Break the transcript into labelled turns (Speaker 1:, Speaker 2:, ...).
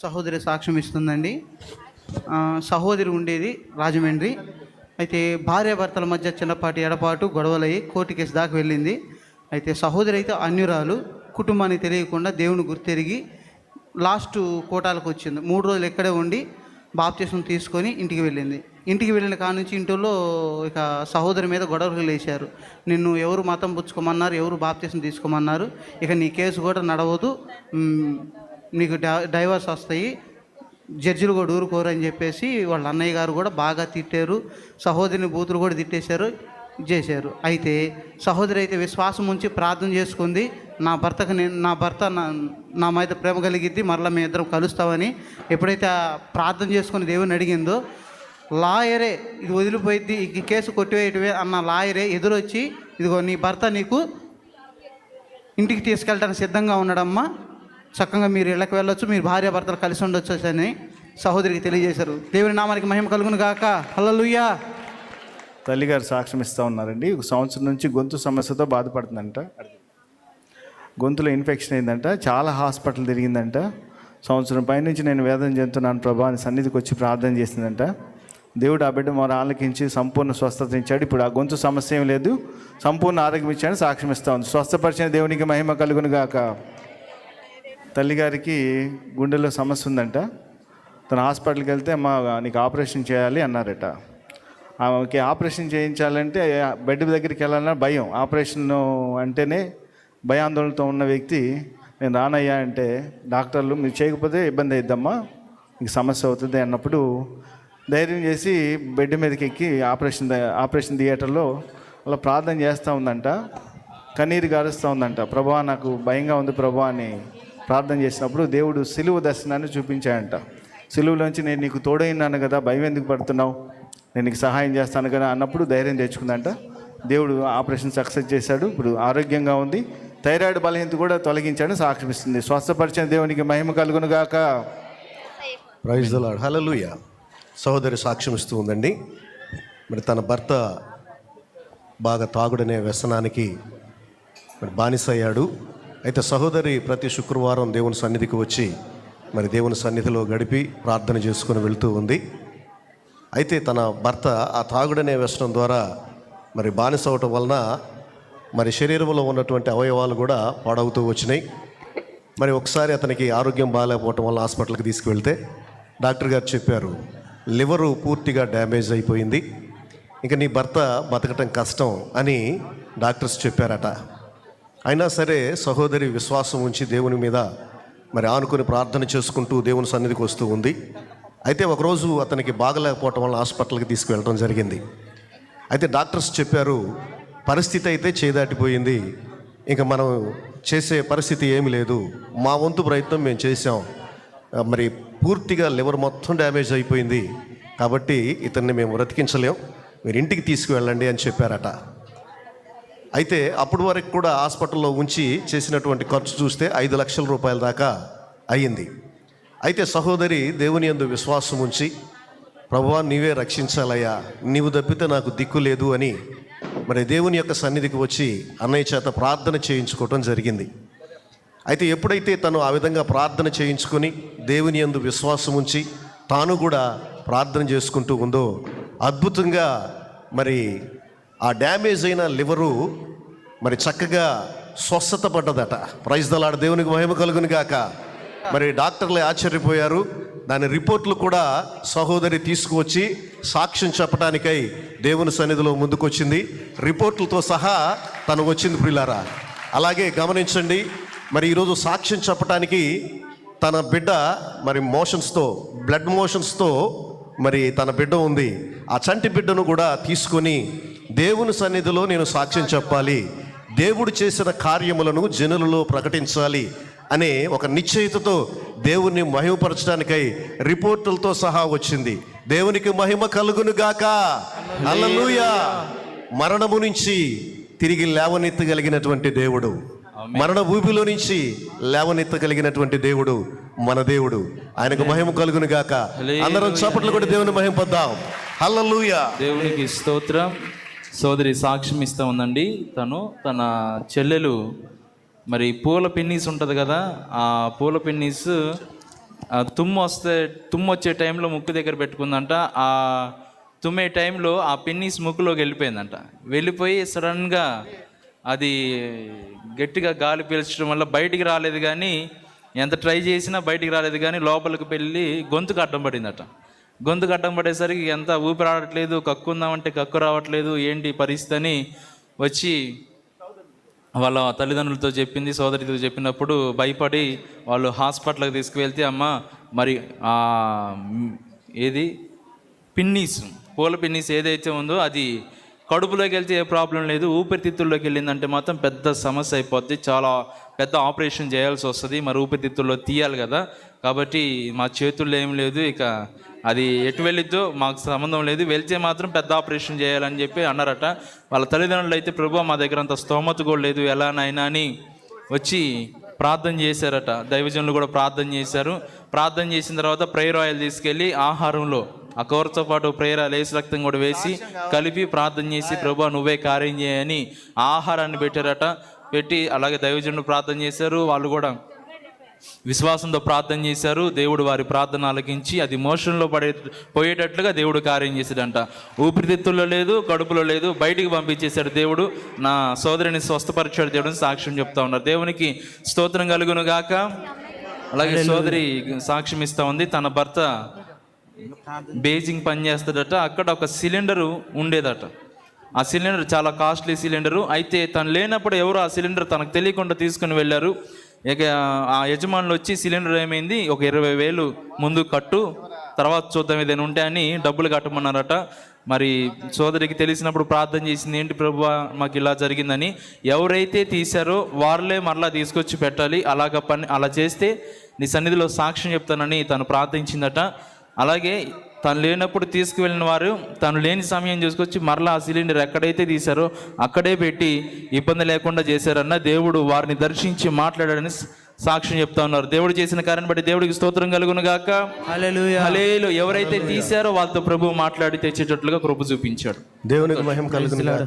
Speaker 1: సహోదరి సాక్ష్యం ఇస్తుందండి. సహోదరి ఉండేది రాజమండ్రి. అయితే భార్యాభర్తల మధ్య చిన్నపాటి ఎడపాటు గొడవలయ్యి కోర్టు కేసు దాకా వెళ్ళింది. అయితే సహోదరి అయితే అన్యురాలు. కుటుంబాన్ని తెలియకుండా దేవుని గుర్తెరిగి లాస్ట్ కోటాలకు వచ్చింది. మూడు రోజులు ఇక్కడే ఉండి బాప్తీసం తీసుకొని ఇంటికి వెళ్ళింది. ఇంటికి వెళ్ళిన కాడ నుంచి ఇంటిలో ఇక సహోదరి మీద గొడవలు లేచారు నిన్ను ఎవరు మతం పుచ్చుకోమన్నారు ఎవరు బాప్తీసం తీసుకోమన్నారు ఇక నీ కేసు కూడా నడవదు. నీకు డై- డైవర్స్ వస్తాయి. జడ్జిలు కూడా ఊరుకోరు అని చెప్పేసి వాళ్ళ అన్నయ్య గారు కూడా బాగా తిట్టారు. సహోదరిని బూతులు కూడా తిట్టేశారు చేశారు. అయితే సహోదరి అయితే విశ్వాసం ఉంచి ప్రార్థన చేసుకుంది. నా భర్తకు నేను నా భర్త నా నా మీద ప్రేమ కలిగిద్ది మరలా మేము ఇద్దరం కలుస్తామని ఎప్పుడైతే ప్రార్థన చేసుకుని దేవుని అడిగిందో లాయరే ఇది వదిలిపోయిద్ది ఈ కేసు కొట్టివేయటమే అన్న లాయరే ఎదురొచ్చి ఇదిగో నీ భర్త నీకు ఇంటికి తీసుకెళ్ళడానికి సిద్ధంగా ఉన్నాడమ్మా చక్కగా మీరు ఇళ్ళకి వెళ్ళొచ్చు మీరు భార్య భర్తలు కలిసి ఉండొచ్చు అని సహోదరికి తెలియజేశారు. దేవుని నామానికి మహిమ కలుగును గాక. హల్లెలూయా.
Speaker 2: తల్లిగారు సాక్ష్యం ఇస్తూ ఉన్నారండి. ఒక సంవత్సరం నుంచి గొంతు సమస్యతో బాధపడుతుందంట. గొంతులో ఇన్ఫెక్షన్ అయిందంట. చాలా హాస్పిటల్ తిరిగిందంట. సంవత్సరం పైనుంచి నేను వేదన చెందుతున్నాను ప్రభా అని సన్నిధికి వచ్చి ప్రార్థన చేసిందంట. దేవుడు ఆ బిడ్డ మరి ఆలకించి సంపూర్ణ స్వస్థత ఇచ్చాడు ఇప్పుడు ఆ గొంతు సమస్య ఏం లేదు. సంపూర్ణ ఆరోగ్యం ఇచ్చాడని సాక్ష్యం ఇస్తా ఉంది. స్వస్థపరిచిన దేవునికి మహిమ కలుగును గాక. తల్లిగారికి గుండెలో సమస్య ఉందంట. తను హాస్పిటల్కి వెళ్తే అమ్మ నీకు ఆపరేషన్ చేయాలి అన్నారట. ఆమెకి ఆపరేషన్ చేయించాలంటే బెడ్ దగ్గరికి వెళ్ళాలన్నా భయం. ఆపరేషన్ అంటేనే భయాందోళనతో ఉన్న వ్యక్తి నేను రానయ్యా అంటే డాక్టర్లు మీరు చేయకపోతే ఇబ్బంది అయిద్దమ్మా మీకు సమస్య అవుతుంది అన్నప్పుడు ధైర్యం చేసి బెడ్ మీదకి ఎక్కి ఆపరేషన్ ఆపరేషన్ థియేటర్లో అలా ప్రార్థన చేస్తూ ఉందంట. కన్నీరు గారుస్తూ ఉందంట. ప్రభా నాకు భయంగా ఉంది ప్రభా అని ప్రార్థన చేసినప్పుడు దేవుడు సిలువ దర్శనాన్ని చూపించాయంట సిలువలోంచి నేను నీకు తోడైనాను కదా భయం ఎందుకు పడుతున్నావు? నేను నీకు సహాయం చేస్తాను కదా అన్నప్పుడు ధైర్యం తెచ్చుకుందంట. దేవుడు ఆపరేషన్ సక్సెస్ చేశాడు. ఇప్పుడు ఆరోగ్యంగా ఉంది. థైరాయిడ్ బలహీనత కూడా తొలగించాడు సాక్షిపిస్తుంది. స్వస్థపరిచిన దేవునికి మహిమ కలుగును గాక.
Speaker 3: ప్రైజ్ ద లాడ్ సహోదరి సాక్ష్యం ఇస్తూ ఉందండి. మరి తన భర్త బాగా తాగుడనే వ్యసనానికి మరి బానిస అయ్యాడు అయితే సహోదరి ప్రతి శుక్రవారం దేవుని సన్నిధికి వచ్చి మరి దేవుని సన్నిధిలో గడిపి ప్రార్థన చేసుకుని వెళ్తూ ఉంది. అయితే తన భర్త ఆ తాగుడనే వ్యసనం ద్వారా మరి బానిస అవటం వలన మరి శరీరంలో ఉన్నటువంటి అవయవాలు కూడా పాడవుతూ వచ్చినాయి. మరి ఒకసారి అతనికి ఆరోగ్యం బాగాలేకపోవటం వల్ల హాస్పిటల్కి తీసుకువెళ్తే డాక్టర్ గారు చెప్పారు లివరు పూర్తిగా డ్యామేజ్ అయిపోయింది. ఇంకా నీ భర్త బతకటం కష్టం అని డాక్టర్స్ చెప్పారట. అయినా సరే సహోదరి విశ్వాసం ఉంచి దేవుని మీద మరి ఆనుకుని ప్రార్థన చేసుకుంటూ దేవుని సన్నిధికి వస్తూ ఉంది. అయితే ఒకరోజు అతనికి బాగలేకపోవటం వల్ల హాస్పిటల్కి తీసుకువెళ్ళడం జరిగింది. అయితే డాక్టర్స్ చెప్పారు పరిస్థితి అయితే చేదాటిపోయింది. ఇంకా మనం చేసే పరిస్థితి ఏమీ లేదు. మా వంతు ప్రయత్నం మేము చేసాం మరి పూర్తిగా లివర్ మొత్తం డ్యామేజ్ అయిపోయింది. కాబట్టి ఇతన్ని మేము బ్రతికించలేం. మీరు ఇంటికి తీసుకువెళ్ళండి అని చెప్పారట. అయితే అప్పటి వరకు కూడా హాస్పిటల్లో ఉంచి చేసినటువంటి ఖర్చు చూస్తే ఐదు లక్షల రూపాయల దాకా అయ్యింది. అయితే సహోదరి దేవుని యందు విశ్వాసం ఉంచి ప్రభువా నీవే రక్షించాలయ్యా. నీవు తప్పితే నాకు దిక్కు లేదు అని మరి దేవుని యొక్క సన్నిధికి వచ్చి అన్నయ్య చేత ప్రార్థన చేయించుకోవటం జరిగింది. అయితే ఎప్పుడైతే తను ఆ విధంగా ప్రార్థన చేయించుకొని దేవుని యందు విశ్వాసం ఉంచి తాను కూడా ప్రార్థన చేసుకుంటూ ఉందో అద్భుతంగా మరి ఆ డ్యామేజ్ అయిన లివరు మరి చక్కగా స్వస్థత పడ్డదట. ప్రైజ్ దలాడ దేవునికి మహిమ కలుగును గాక. మరి డాక్టర్లు ఆశ్చర్యపోయారు. దాని రిపోర్ట్లు కూడా సహోదరి తీసుకువచ్చి సాక్ష్యం చెప్పడానికై దేవుని సన్నిధిలో ముందుకొచ్చింది. రిపోర్ట్లతో సహా తను వచ్చింది ప్రిలారా. అలాగే గమనించండి మరి ఈరోజు సాక్ష్యం చెప్పడానికి తన బిడ్డ మరి మోషన్స్తో బ్లడ్ మోషన్స్తో మరి తన బిడ్డ ఉంది. ఆ చంటి బిడ్డను కూడా తీసుకొని దేవుని సన్నిధిలో నేను సాక్ష్యం చెప్పాలి. దేవుడు చేసిన కార్యములను జనులలో ప్రకటించాలి అనే ఒక నిశ్చయితతో దేవుణ్ణి మహిమపరచడానికై రిపోర్టులతో సహా వచ్చింది. దేవునికి మహిమ కలుగును గాక. అల్లలుయా మరణము నుంచి తిరిగి లేవనెత్తగలిగినటువంటి దేవుడు. మరణ ఊపిలో నుంచి లేవనెత్తగలిగినటువంటి దేవుడు మన దేవుడు. ఆయనకు మహిమ కలుగును గాక. అందరం చప్పట్లు కూడా దేవుని మహింపద్దాం. హల్లెలూయా.
Speaker 4: దేవునికి స్తోత్రం. సోదరి సాక్ష్యం ఇస్తూ ఉందండి. తను తన చెల్లెలు మరి పూల పిన్నీస్ ఉంటుంది కదా ఆ పూల పిన్నీస్ ఆ తుమ్ము వస్తే తుమ్ము వచ్చే టైంలో ముక్కు దగ్గర పెట్టుకుందంట. ఆ తుమ్మే టైంలో ఆ పిన్నీస్ ముక్కులోకి వెళ్ళిపోయిందంట. వెళ్ళిపోయి సడన్గా అది గట్టిగా గాలి పీల్చడం వల్ల బయటికి రాలేదు కానీ ఎంత ట్రై చేసినా బయటికి రాలేదు కానీ లోపలికి వెళ్ళి గొంతుకు అడ్డం పడిందట. గొంతు గడ్డం పడేసరికి ఎంత ఊపిరి ఆడట్లేదు కక్కుందామంటే కక్కు రావట్లేదు ఏంటి పరిస్థితి అని వచ్చి వాళ్ళ తల్లిదండ్రులతో చెప్పింది సోదరితో చెప్పినప్పుడు భయపడి వాళ్ళు హాస్పిటల్కి తీసుకువెళ్తే అమ్మ మరి ఏది? పిన్నీస్ పూల పిన్నీస్ ఏదైతే ఉందో అది కడుపులోకి వెళ్తే ఏ ప్రాబ్లం లేదు ఊపిరితిత్తుల్లోకి వెళ్ళిందంటే మాత్రం పెద్ద సమస్య అయిపోద్ది చాలా పెద్ద ఆపరేషన్ చేయాల్సి వస్తుంది మరి ఊపిరితిత్తుల్లో తీయాలి కదా. కాబట్టి మా చేతుల్లో ఏం లేదు ఇక అది ఎటు వెళ్ళిద్దో మాకు సంబంధం లేదు. వెళ్తే మాత్రం పెద్ద ఆపరేషన్ చేయాలని చెప్పి అన్నారట. వాళ్ళ తల్లిదండ్రులు అయితే ప్రభు మా దగ్గర అంత స్తోమత కూడా లేదు. ఎలానైనా అని వచ్చి ప్రార్థన చేశారట. దైవజనులు కూడా ప్రార్థన చేశారు. ప్రార్థన చేసిన తర్వాత ప్రేయర్ ఆయిల్ తీసుకెళ్ళి ఆహారంలో ఆ కూరతో పాటు ప్రేయర్ ఆయిల్ వేసి రక్తం కూడా వేసి కలిపి ప్రార్థన చేసి ప్రభు నువ్వే కార్యం చేయని ఆహారాన్ని పెట్టారట. పెట్టి అలాగే దైవజనులు ప్రార్థన చేశారు. వాళ్ళు కూడా విశ్వాసంతో ప్రార్థన చేశారు. దేవుడు వారి ప్రార్థన ఆలకించి అది మోషన్లో పడే పోయేటట్లుగా దేవుడు కార్యం చేశాడంట. ఊపిరితిత్తుల్లో లేదు కడుపులో లేదు బయటికి పంపించేశాడు దేవుడు. నా సోదరిని స్వస్థపరిచాడు దేవుడిని సాక్ష్యం చెప్తా ఉన్నారు. దేవునికి స్తోత్రం కలుగును గాక. అలాగే సోదరి సాక్ష్యం ఇస్తా ఉంది. తన భర్త బేజింగ్ పని చేస్తాడట అక్కడ ఒక సిలిండరు ఉండేదట. ఆ సిలిండర్ చాలా కాస్ట్లీ సిలిండరు. అయితే తను లేనప్పుడు ఎవరు ఆ సిలిండర్ తనకు తెలియకుండా తీసుకుని వెళ్ళారు. ఇక ఆ యజమానులు వచ్చి సిలిండర్ ఏమైంది? ఒక ఇరవై వేలు ముందు కట్టు తర్వాత చూద్దాం ఏదైనా ఉంటే అని డబ్బులు కట్టమన్నారట. మరి సోదరికి తెలిసినప్పుడు ప్రార్థన చేసింది ఏంటి ప్రభు మాకు ఇలా జరిగిందని? ఎవరైతే తీశారో వాళ్ళే మరలా తీసుకొచ్చి పెట్టాలి. అలాగ పని అలా చేస్తే నీ సన్నిధిలో సాక్ష్యం చెప్తానని తను ప్రార్థించిందట. అలాగే తను లేనప్పుడు తీసుకువెళ్ళిన వారు తను లేని సమయం చూసుకొచ్చి మరలా ఆ సిలిండర్ ఎక్కడైతే తీశారో అక్కడే పెట్టి ఇబ్బంది లేకుండా చేశారన్న దేవుడు వారిని దర్శించి మాట్లాడాడని సాక్ష్యం చెప్తా ఉన్నారు. దేవుడు చేసిన కార్యం బట్టి దేవుడికి స్తోత్రం కలుగును గాక.
Speaker 1: హల్లెలూయా.
Speaker 4: హలేలు ఎవరైతే తీశారో వాళ్ళతో ప్రభు మాట్లాడి తెచ్చేటట్లుగా కృప చూపించాడు.
Speaker 3: దేవునికి మహిమ కలుగును గాక.